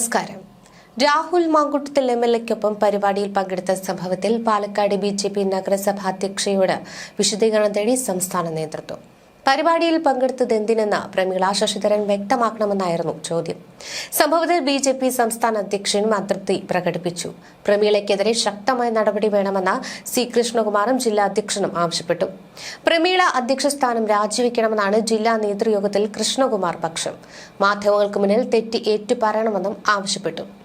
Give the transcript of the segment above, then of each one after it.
നമസ്കാരം. Rahul Mamkootathil M L എക്കൊപ്പം പരിപാടിയിൽ പങ്കെടുത്ത സംഭവത്തിൽ പാലക്കാട് ബി ജെ പി നഗരസഭാ അധ്യക്ഷയോട് വിശദീകരണം തേടി സംസ്ഥാന നേതൃത്വം. പരിപാടിയിൽ പങ്കെടുത്തത് എന്തിനെന്ന് പ്രമീള ശശിധരൻ വ്യക്തമാക്കണമെന്നായിരുന്നു ചോദ്യം. സംഭവത്തിൽ ബി ജെ പി സംസ്ഥാന അധ്യക്ഷനും അതൃപ്തി പ്രകടിപ്പിച്ചു. പ്രമീളയ്ക്കെതിരെ ശക്തമായ നടപടി വേണമെന്ന് സി കൃഷ്ണകുമാറും ജില്ലാ അധ്യക്ഷനും ആവശ്യപ്പെട്ടു. പ്രമീള അധ്യക്ഷ സ്ഥാനം രാജിവെക്കണമെന്നാണ് ജില്ലാ നേതൃയോഗത്തിൽ കൃഷ്ണകുമാർ പക്ഷം. മാധ്യമങ്ങൾക്ക് മുന്നിൽ തെറ്റി ഏറ്റുപറയണമെന്നും ആവശ്യപ്പെട്ടു.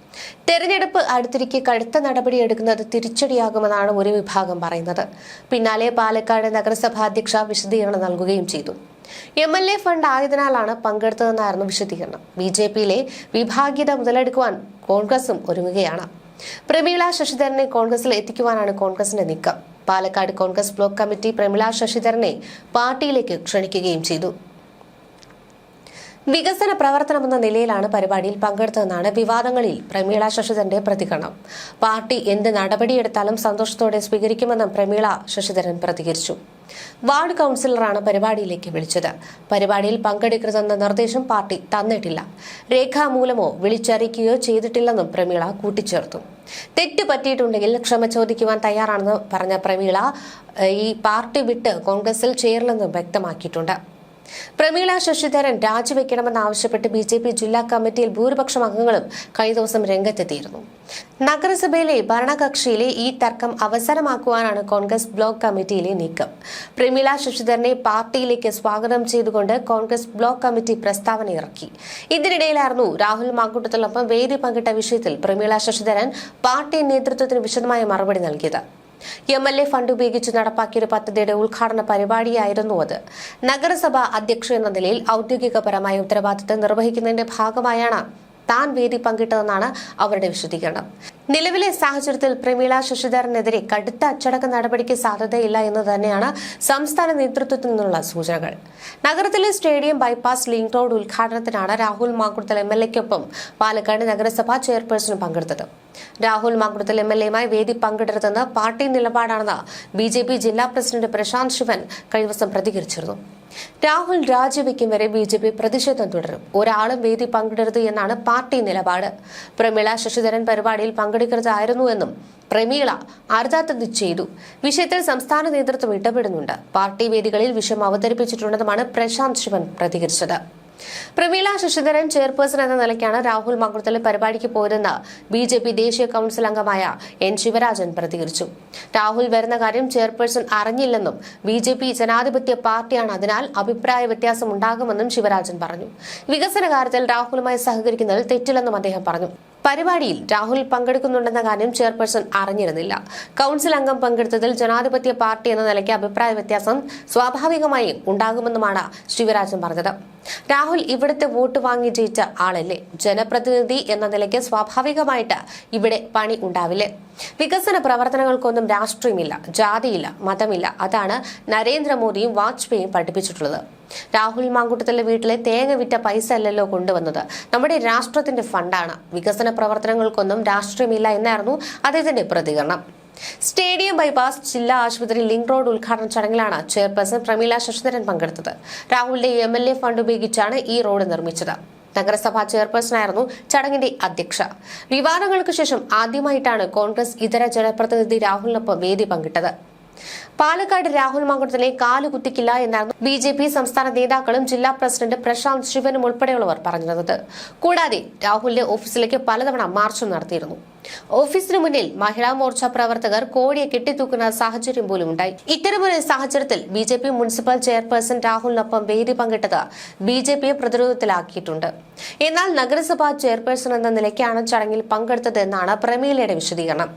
തെരഞ്ഞെടുപ്പ് അടുത്തിരിക്കെ കടുത്ത നടപടിയെടുക്കുന്നത് തിരിച്ചടിയാകുമെന്നാണ് ഒരു വിഭാഗം പറയുന്നത്. പിന്നാലെ പാലക്കാട് നഗരസഭാ അധ്യക്ഷ വിശദീകരണം നൽകുകയും ചെയ്തു. എം എൽ എ ഫണ്ട് ആയതിനാലാണ് പങ്കെടുത്തതെന്നായിരുന്നു വിശദീകരണം. ബി ജെ പിയിലെ വിഭാഗീയത മുതലെടുക്കുവാൻ കോൺഗ്രസും ഒരുങ്ങുകയാണ്. പ്രമീള ശശിധരനെ കോൺഗ്രസിൽ എത്തിക്കുവാനാണ് കോൺഗ്രസിന്റെ നീക്കം. പാലക്കാട് കോൺഗ്രസ് ബ്ലോക്ക് കമ്മിറ്റി പ്രമീള ശശിധരനെ പാർട്ടിയിലേക്ക് ക്ഷണിക്കുകയും ചെയ്തു. വികസന പ്രവർത്തനമെന്ന നിലയിലാണ് പരിപാടിയിൽ പങ്കെടുത്തതെന്നാണ് വിവാദങ്ങളിൽ പ്രമീള ശശിധരന്റെ പ്രതികരണം. പാർട്ടി എന്ത് നടപടിയെടുത്താലും സന്തോഷത്തോടെ സ്വീകരിക്കുമെന്നും പ്രമീള ശശിധരൻ പ്രതികരിച്ചു. വാർഡ് കൌൺസിലറാണ് പരിപാടിയിലേക്ക് വിളിച്ചത്. പരിപാടിയിൽ പങ്കെടുക്കരുതെന്ന നിർദ്ദേശം പാർട്ടി തന്നിട്ടില്ല. രേഖാമൂലമോ വിളിച്ചറിയിക്കുകയോ ചെയ്തിട്ടില്ലെന്നും പ്രമീള കൂട്ടിച്ചേർത്തു. തെറ്റ് പറ്റിയിട്ടുണ്ടെങ്കിൽ ക്ഷമ ചോദിക്കുവാൻ തയ്യാറാണെന്ന് പറഞ്ഞ പ്രമീള ഈ പാർട്ടി വിട്ട് കോൺഗ്രസിൽ ചേരില്ലെന്നും വ്യക്തമാക്കിയിട്ടുണ്ട്. പ്രമീള ശശിധരൻ രാജിവെക്കണമെന്നാവശ്യപ്പെട്ട് ബി ജെ പി ജില്ലാ കമ്മിറ്റിയിൽ ഭൂരിപക്ഷം അംഗങ്ങളും കഴിഞ്ഞ ദിവസം രംഗത്തെത്തിയിരുന്നു. നഗരസഭയിലെ ഭരണകക്ഷിയിലെ ഈ തർക്കം അവസരമാക്കുവാനാണ് കോൺഗ്രസ് ബ്ലോക്ക് കമ്മിറ്റിയിലെ നീക്കം. പ്രമീള ശശിധരനെ പാർട്ടിയിലേക്ക് സ്വാഗതം ചെയ്തുകൊണ്ട് കോൺഗ്രസ് ബ്ലോക്ക് കമ്മിറ്റി പ്രസ്താവന ഇറക്കി. ഇതിനിടയിലായിരുന്നു രാഹുൽ മാങ്കൂട്ടത്തിനൊപ്പം വേദി പങ്കിട്ട വിഷയത്തിൽ പ്രമീള ശശിധരൻ പാർട്ടി നേതൃത്വത്തിന് വിശദമായ മറുപടി നൽകിയത്. എം എൽ എ ഫണ്ട് ഉപയോഗിച്ച് നടപ്പാക്കിയ പദ്ധതിയുടെ ഉദ്ഘാടന പരിപാടിയായിരുന്നു അത്. നഗരസഭ അധ്യക്ഷ എന്ന നിലയിൽ ഔദ്യോഗികപരമായ ഉത്തരവാദിത്തം നിർവഹിക്കുന്നതിന്റെ ഭാഗമായാണ് താൻ വേദി പങ്കിട്ടതെന്നാണ് അവരുടെ വിശദീകരണം. നിലവിലെ സാഹചര്യത്തിൽ പ്രമീള ശശിധരനെതിരെ കടുത്ത അച്ചടക്ക നടപടിക്ക് സാധ്യതയില്ല എന്ന് തന്നെയാണ് സംസ്ഥാന നേതൃത്വത്തിൽ നിന്നുള്ള സൂചനകൾ. നഗരത്തിലെ സ്റ്റേഡിയം ബൈപ്പാസ് ലിങ്ക് റോഡ് ഉദ്ഘാടനത്തിനാണ് രാഹുൽ മാങ്കുടത്തൽ എം എൽ എക്കൊപ്പം പാലക്കാട് നഗരസഭാ ചെയർപേഴ്സണും പങ്കെടുത്തത്. രാഹുൽ മാങ്കുടത്തൽ എം എൽ എയുമായി വേദി പങ്കിടരുതെന്ന് പാർട്ടി നിലപാടാണെന്ന് ബി ജെ പി ജില്ലാ പ്രസിഡന്റ് പ്രശാന്ത് ശിവൻ കഴിഞ്ഞ ദിവസം പ്രതികരിച്ചിരുന്നു. രാഹുൽ രാജിവെക്കും വരെ ബി ജെ പി പ്രതിഷേധം തുടരും. ഒരാളും വേദി പങ്കിടരുത് എന്നാണ് പാർട്ടി നിലപാട്. പ്രമീള ശശിധരൻ പരിപാടിയിൽ പങ്കെടുക്കരുതായിരുന്നുവെന്നും പ്രമീള അർദ്ധാത്തത് ചെയ്തു? വിഷയത്തിൽ സംസ്ഥാന നേതൃത്വം ഇടപെടുന്നുണ്ട്. പാർട്ടി വേദികളിൽ വിഷയം അവതരിപ്പിച്ചിട്ടുണ്ടെന്നുമാണ് പ്രശാന്ത് ശിവൻ പ്രതികരിച്ചത്. പ്രമീള ശശിധരൻ ചെയർപേഴ്സൺ എന്ന നിലയ്ക്കാണ് രാഹുൽ മകുടത്തിലെ പരിപാടിക്ക് പോയതെന്ന് ബി ജെ പി ദേശീയ കൌൺസിൽ അംഗമായ എൻ ശിവരാജൻ പ്രതികരിച്ചു. രാഹുൽ വരുന്ന കാര്യം ചെയർപേഴ്സൺ അറിഞ്ഞില്ലെന്നും ബി ജെ പി ജനാധിപത്യ പാർട്ടിയാണ് അതിനാൽ അഭിപ്രായ വ്യത്യാസം ഉണ്ടാകുമെന്നും ശിവരാജൻ പറഞ്ഞു. വികസന കാര്യത്തിൽ രാഹുലുമായി സഹകരിക്കുന്നതിൽ തെറ്റില്ലെന്നും അദ്ദേഹം പറഞ്ഞു. പരിപാടിയിൽ രാഹുൽ പങ്കെടുക്കുന്നുണ്ടെന്ന കാര്യം ചെയർപേഴ്സൺ അറിഞ്ഞിരുന്നില്ല. കൌൺസിൽ അംഗം പങ്കെടുത്തതിൽ ജനാധിപത്യ പാർട്ടി എന്ന നിലയ്ക്ക് അഭിപ്രായ വ്യത്യാസം സ്വാഭാവികമായും ഉണ്ടാകുമെന്നുമാണ് ശിവരാജൻ പറഞ്ഞത്. രാഹുൽ ഇവിടുത്തെ വോട്ട് വാങ്ങി ജയിച്ച ആളല്ലേ? ജനപ്രതിനിധി എന്ന നിലയ്ക്ക് സ്വാഭാവികമായിട്ട് ഇവിടെ പണി ഉണ്ടാവില്ലേ? വികസന പ്രവർത്തനങ്ങൾക്കൊന്നും രാഷ്ട്രീയമില്ല ജാതിയില്ല മതമില്ല. അതാണ് നരേന്ദ്രമോദിയും വാജ്പേയിയും പഠിപ്പിച്ചിട്ടുള്ളത്. രാഹുൽ മാങ്കുട്ടത്തിലെ വീട്ടിലെ തേങ്ങ വിറ്റ പൈസ അല്ലല്ലോ കൊണ്ടുവന്നത്. നമ്മുടെ രാഷ്ട്രത്തിന്റെ ഫണ്ടാണ്. വികസന പ്രവർത്തനങ്ങൾക്കൊന്നും രാഷ്ട്രീയമില്ല എന്നായിരുന്നു അദ്ദേഹത്തിന്റെ പ്രതികരണം. സ്റ്റേഡിയം ബൈപാസ് ജില്ലാ ആശുപത്രി ലിങ്ക് റോഡ് ഉദ്ഘാടന ചടങ്ങിലാണ് ചെയർപേഴ്സൺ പ്രമീല ശശിധരൻ പങ്കെടുത്തത്. രാഹുലിന്റെ എം എൽ എ ഫണ്ട് ഉപയോഗിച്ചാണ് ഈ റോഡ് നിർമ്മിച്ചത്. നഗരസഭാ ചെയർപേഴ്സണായിരുന്നു ചടങ്ങിന്റെ അധ്യക്ഷ. വിവാദങ്ങൾക്ക് ശേഷം ആദ്യമായിട്ടാണ് കോൺഗ്രസ് ഇതര ജനപ്രതിനിധി രാഹുലിനൊപ്പം വേദി പങ്കിട്ടത്. പാലക്കാട് രാഹുൽ മാങ്കുടത്തിനെ കാലുകുത്തിക്കില്ല എന്നായിരുന്നു ബി ജെ പി സംസ്ഥാന നേതാക്കളും ജില്ലാ പ്രസിഡന്റ് പ്രശാന്ത് ശിവനും ഉൾപ്പെടെയുള്ളവർ പറഞ്ഞിരുന്നത് കൂടാതെ രാഹുലിന്റെ ഓഫീസിലേക്ക് പലതവണ മാർച്ചും നടത്തിയിരുന്നു. ഓഫീസിന് മുന്നിൽ മഹിളാ മോർച്ച പ്രവർത്തകർ കോടിയെ കെട്ടിത്തൂക്കുന്ന സാഹചര്യം പോലും ഉണ്ടായി ഇത്തരമൊരു സാഹചര്യത്തിൽ B J P municipal chairperson രാഹുലിനൊപ്പം വേദി പങ്കിട്ടത് ബി ജെ പിയെ പ്രതിരോധത്തിലാക്കിയിട്ടുണ്ട്. എന്നാൽ നഗരസഭാ ചെയർപേഴ്സൺ എന്ന നിലയ്ക്കാണ് ചടങ്ങിൽ പങ്കെടുത്തതെന്നാണ് പ്രമീലയുടെ വിശദീകരണം.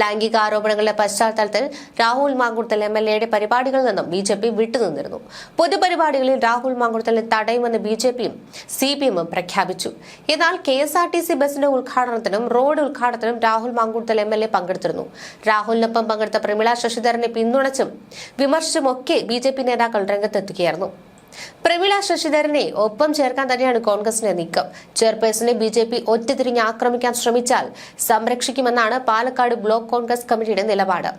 ലൈംഗിക ആരോപണങ്ങളുടെ പശ്ചാത്തലത്തിൽ രാഹുൽ മാങ്കുടത്തൽ എം എൽ എയുടെ പരിപാടികളിൽ നിന്നും ബി ജെ പി വിട്ടുനിന്നിരുന്നു. പൊതുപരിപാടികളിൽ രാഹുൽ മാങ്കുടത്തലിനെ തടയുമെന്ന് ബി ജെ പിയും സി പി എമ്മും പ്രഖ്യാപിച്ചു. എന്നാൽ K S R T C ബസിന്റെ ഉദ്ഘാടനത്തിനും road ഉദ്ഘാടനത്തിനും Rahul Mankoottathil M L A പങ്കെടുത്തിരുന്നു. രാഹുലിനൊപ്പം പങ്കെടുത്ത പ്രമീള ശശിധരനെ പിന്തുണച്ചും വിമർശിച്ചും ഒക്കെ ബി ജെ പി നേതാക്കൾ രംഗത്തെത്തുകയായിരുന്നു പ്രമീള ശശിധരനെ ഒപ്പം ചേർക്കാൻ തന്നെയാണ് കോൺഗ്രസിന്റെ നീക്കം. ചെയർപേഴ്സണെ ബി ജെ പി ഒറ്റതിരിഞ്ഞ് ആക്രമിക്കാൻ ശ്രമിച്ചാൽ സംരക്ഷിക്കുമെന്നാണ് പാലക്കാട് ബ്ലോക്ക് കോൺഗ്രസ് കമ്മിറ്റിയുടെ നിലപാട്.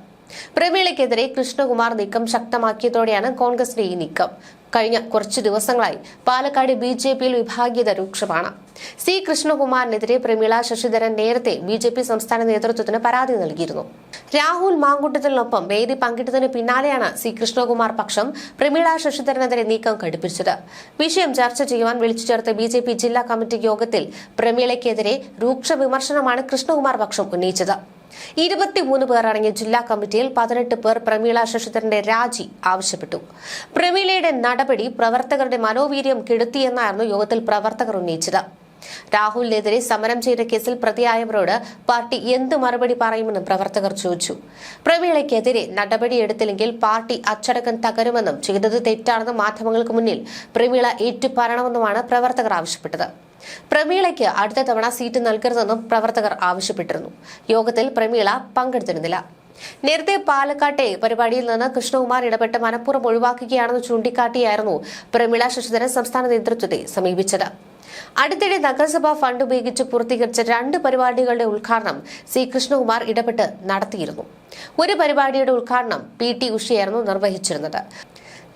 പ്രമീളയ്ക്കെതിരെ കൃഷ്ണകുമാർ നീക്കം ശക്തമാക്കിയതോടെയാണ് കോൺഗ്രസിന്റെ ഈ നീക്കം. കഴിഞ്ഞ കുറച്ചു ദിവസങ്ങളായി പാലക്കാട് ബി ജെ പിയിൽ വിഭാഗീയത രൂക്ഷമാണ്. സി കൃഷ്ണകുമാറിനെതിരെ പ്രമീള ശശിധരൻ നേരത്തെ ബി ജെ പി സംസ്ഥാന നേതൃത്വത്തിന് പരാതി നൽകിയിരുന്നു. രാഹുൽ മാങ്കുട്ടത്തിനൊപ്പം വേദി പങ്കിട്ടതിന് പിന്നാലെയാണ് സി കൃഷ്ണകുമാർ പക്ഷം പ്രമീള ശശിധരനെതിരെ നീക്കം ഘടിപ്പിച്ചത് വിഷയം ചർച്ച ചെയ്യുവാൻ വിളിച്ചു ചേർത്ത ബി ജെ പി ജില്ലാ കമ്മിറ്റി യോഗത്തിൽ പ്രമീളയ്ക്കെതിരെ രൂക്ഷ വിമർശനമാണ് കൃഷ്ണകുമാർ പക്ഷം ഉന്നയിച്ചത്. ഇരുപത്തിമൂന്ന് പേർ അടങ്ങിയ ജില്ലാ കമ്മിറ്റിയിൽ പതിനെട്ട് പേർ പ്രമീള ശശിധരന്റെ രാജി ആവശ്യപ്പെട്ടു. പ്രമീളയുടെ നടപടി പ്രവർത്തകരുടെ മനോവീര്യം കെടുത്തിയെന്നായിരുന്നു യോഗത്തിൽ പ്രവർത്തകർ ഉന്നയിച്ചത്. രാഹുലിനെതിരെ സമരം ചെയ്ത കേസിൽ പ്രതിയായവരോട് പാർട്ടി എന്ത് മറുപടി പറയുമെന്നും പ്രവർത്തകർ ചോദിച്ചു. പ്രമീളയ്ക്കെതിരെ നടപടിയെടുത്തില്ലെങ്കിൽ പാർട്ടി അച്ചടക്കം തകരുമെന്നും ചെയ്തത് തെറ്റാണെന്നും മാധ്യമങ്ങൾക്ക് മുന്നിൽ പ്രമീള ഏറ്റുപറയണമെന്നുമാണ് പ്രവർത്തകർ ആവശ്യപ്പെട്ടത്. പ്രമീളയ്ക്ക് അടുത്ത തവണ സീറ്റ് നൽകരുതെന്നും പ്രവർത്തകർ ആവശ്യപ്പെട്ടിരുന്നു. യോഗത്തിൽ പ്രമീള പങ്കെടുത്തിരുന്നില്ല. നേരത്തെ പാലക്കാട്ടെ പരിപാടിയിൽ നിന്ന് കൃഷ്ണകുമാർ ഇടപെട്ട് മനഃപൂർവം ഒഴിവാക്കുകയാണെന്ന് ചൂണ്ടിക്കാട്ടിയായിരുന്നു പ്രമീള ശശിധരൻ സംസ്ഥാന നേതൃത്വത്തെ സമീപിച്ചത്. അടുത്തിടെ നഗരസഭാ ഫണ്ട് ഉപയോഗിച്ച് പൂർത്തീകരിച്ച രണ്ട് പരിപാടികളുടെ ഉദ്ഘാടനം സി കൃഷ്ണകുമാർ ഇടപെട്ട് നടത്തിയിരുന്നു. ഒരു പരിപാടിയുടെ ഉദ്ഘാടനം പി ടി ഉഷയായിരുന്നു നിർവഹിച്ചിരുന്നത്.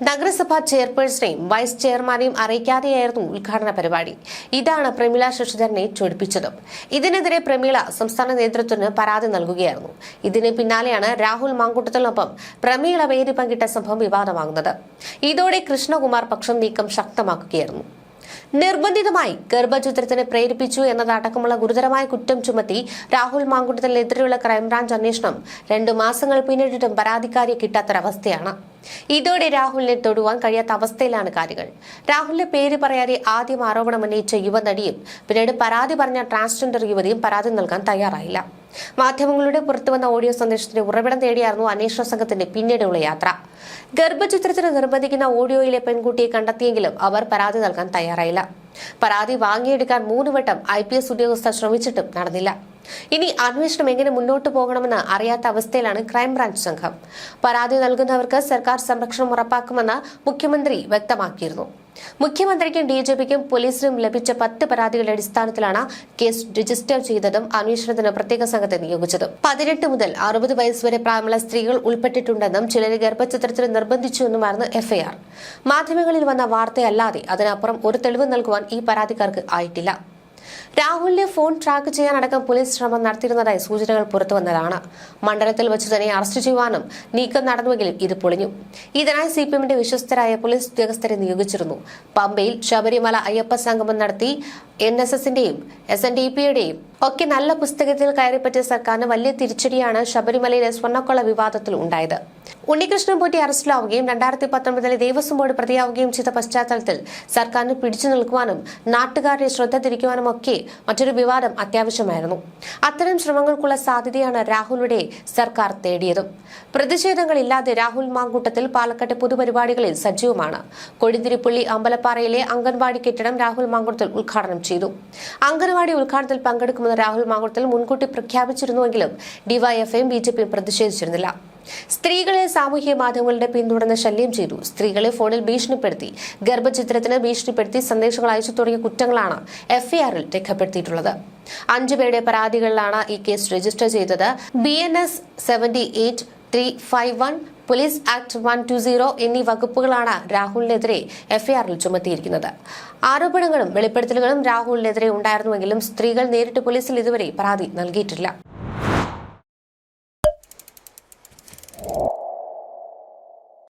നഗരസഭാ ചെയർപേഴ്സണെയും വൈസ് ചെയർമാനെയും അറിയിക്കാതെയായിരുന്നു ഉദ്ഘാടന പരിപാടി. ഇതാണ് പ്രമീള ശശിധരനെ ചൊടിപ്പിച്ചത്. ഇതിനെതിരെ പ്രമീള സംസ്ഥാന നേതൃത്വത്തിന് പരാതി നൽകുകയായിരുന്നു. ഇതിന് പിന്നാലെയാണ് രാഹുൽ മാങ്കൂട്ടത്തിനൊപ്പം പ്രമീള വേദി പങ്കിട്ട സംഭവം വിവാദമാകുന്നത്. ഇതോടെ കൃഷ്ണകുമാർ പക്ഷം നീക്കം ശക്തമാക്കുകയായിരുന്നു. നിർബന്ധിതമായി ഗർഭചിത്രത്തിന് പ്രേരിപ്പിച്ചു എന്നതടക്കമുള്ള ഗുരുതരമായ കുറ്റം ചുമത്തി രാഹുൽ മാങ്കുട്ടത്തിനെതിരെയുള്ള ക്രൈംബ്രാഞ്ച് അന്വേഷണം രണ്ടു മാസങ്ങൾ പിന്നിട്ടിട്ടും പരാതിക്കാരിയെ കിട്ടാത്തൊരവസ്ഥയാണ്. ഇതോടെ രാഹുലിനെ തൊടുവാൻ കഴിയാത്ത അവസ്ഥയിലാണ് കാര്യങ്ങൾ. രാഹുലിന്റെ പേര് പറയാതെ ആദ്യം ആരോപണം ഉന്നയിച്ച യുവനടിയും പിന്നീട് പരാതി പറഞ്ഞ ട്രാൻസ്ജെൻഡർ യുവതിയും പരാതി നൽകാൻ തയ്യാറായില്ല. മാധ്യമങ്ങളുടെ പുറത്തുവന്ന ഓഡിയോ സന്ദേശത്തിന്റെ ഉറവിടം തേടിയായിരുന്നു അന്വേഷണ സംഘത്തിന്റെ പിന്നീടുള്ള യാത്ര. ഗർഭചിത്രത്തിന് നിർബന്ധിക്കുന്ന ഓഡിയോയിലെ പെൺകുട്ടിയെ കണ്ടെത്തിയെങ്കിലും അവർ പരാതി നൽകാൻ തയ്യാറായില്ല. പരാതി വാങ്ങിയെടുക്കാൻ മൂന്ന് വട്ടം ഐ പി എസ് ഉദ്യോഗസ്ഥർ ശ്രമിച്ചിട്ടും നടന്നില്ല. ഇനി അന്വേഷണം എങ്ങനെ മുന്നോട്ട് പോകണമെന്ന് അറിയാത്ത അവസ്ഥയിലാണ് ക്രൈംബ്രാഞ്ച് സംഘം. പരാതി നൽകുന്നവർക്ക് സർക്കാർ സംരക്ഷണം ഉറപ്പാക്കുമെന്ന് മുഖ്യമന്ത്രി വ്യക്തമാക്കിയിരുന്നു. മുഖ്യമന്ത്രിക്കും ഡി ജി പിക്കും പോലീസിനും ലഭിച്ച പത്ത് പരാതികളുടെ അടിസ്ഥാനത്തിലാണ് കേസ് രജിസ്റ്റർ ചെയ്തതും അന്വേഷണത്തിന് പ്രത്യേക സംഘത്തെ നിയോഗിച്ചതും. പതിനെട്ട് മുതൽ അറുപത് വയസ്സ് വരെ പ്രായമുള്ള സ്ത്രീകൾ ഉൾപ്പെട്ടിട്ടുണ്ടെന്നും ചിലരെ ഗർഭചിത്രത്തിന് നിർബന്ധിച്ചുവെന്നുമായിരുന്നു എഫ്ഐആർ. മാധ്യമങ്ങളിൽ വന്ന വാർത്തയല്ലാതെ അതിനപ്പുറം ഒരു തെളിവ് നൽകുവാൻ ഈ പരാതിക്കാർക്ക് ആയിട്ടില്ല. രാഹുലിന്റെ ഫോൺ ട്രാക്ക് ചെയ്യാനടക്കം പോലീസ് ശ്രമം നടത്തിയിരുന്നതായി സൂചനകൾ പുറത്തുവന്നതാണ്. മണ്ഡലത്തിൽ വെച്ച് തന്നെ അറസ്റ്റ് ചെയ്യുവാനും നീക്കം നടന്നുവെങ്കിലും ഇത് പൊളിഞ്ഞു. ഇതിനായി സി പി എമ്മിന്റെ വിശ്വസ്തരായ പോലീസ് ഉദ്യോഗസ്ഥരെ നിയോഗിച്ചിരുന്നു. പമ്പയിൽ ശബരിമല അയ്യപ്പ സംഗമം നടത്തി എൻ എസ് എസിന്റെയും എസ് എൻ ഡി പിയുടെയും ഒക്കെ നല്ല പുസ്തകത്തിൽ കയറിപ്പറ്റിയ സർക്കാരിന് വലിയ തിരിച്ചടിയാണ് ശബരിമലയിലെ സ്വർണക്കൊള്ള വിവാദത്തിൽ ഉണ്ടായത്. ഉണ്ണികൃഷ്ണൻ പോറ്റി അറസ്റ്റിലാവുകയും രണ്ടായിരത്തി പത്തൊൻപതിലെ ദേവസ്വം ബോർഡ് പ്രതിയാവുകയും ചെയ്ത പശ്ചാത്തലത്തിൽ സർക്കാരിന് പിടിച്ചു നിൽക്കുവാനും നാട്ടുകാരുടെ ശ്രദ്ധ തിരിക്കുവാനും ഒക്കെ മറ്റൊരു വിവാദം അത്യാവശ്യമായിരുന്നു. അത്തരം ശ്രമങ്ങൾക്കുള്ള സാധ്യതയാണ് രാഹുലിന്റെ സർക്കാർ തേടിയത്. പ്രതിഷേധങ്ങളില്ലാതെ രാഹുൽ മാങ്കൂട്ടത്തിൽ പാലക്കാട്ടെ പൊതുപരിപാടികളിൽ സജീവമാണ്. കൊടിന്തിരിപ്പള്ളി അമ്പലപ്പാറയിലെ അംഗൻവാടി കെട്ടിടം രാഹുൽ മാങ്കൂട്ടത്തിൽ ഉദ്ഘാടനം ചെയ്തു. അംഗൻവാടി ഉദ്ഘാടനത്തിൽ പങ്കെടുക്കുമെന്ന് രാഹുൽ മാങ്കൂട്ടത്തിൽ മുൻകൂട്ടി പ്രഖ്യാപിച്ചിരുന്നുവെങ്കിലും ഡിവൈഎഫ്ഐയും ബി ജെ പിയും പ്രതിഷേധിച്ചിരുന്നില്ല. സ്ത്രീകളെ സാമൂഹ്യ മാധ്യമങ്ങളുടെ പിന്തുടർന്ന് ശല്യം ചെയ്തു. സ്ത്രീകളെ ഫോണിൽ ഭീഷണിപ്പെടുത്തി. ഗർഭചിത്രത്തിന് ഭീഷണിപ്പെടുത്തി സന്ദേശങ്ങൾ അയച്ചു തുടങ്ങിയ കുറ്റങ്ങളാണ് എഫ്ഐആറിൽ രേഖപ്പെടുത്തിയിട്ടുള്ളത്. അഞ്ചുപേരുടെ പരാതികളിലാണ് ഈ കേസ് രജിസ്റ്റർ ചെയ്തത്. B N S seventy eight three five one police act one two zero എന്നീ വകുപ്പുകളാണ് രാഹുലിനെതിരെ എഫ്ഐആറിൽ ചുമത്തിയിരിക്കുന്നത്. ആരോപണങ്ങളും വെളിപ്പെടുത്തലുകളും രാഹുലിനെതിരെ ഉണ്ടായിരുന്നുവെങ്കിലും സ്ത്രീകൾ നേരിട്ട് പോലീസിൽ ഇതുവരെ പരാതി നൽകിയിട്ടില്ല.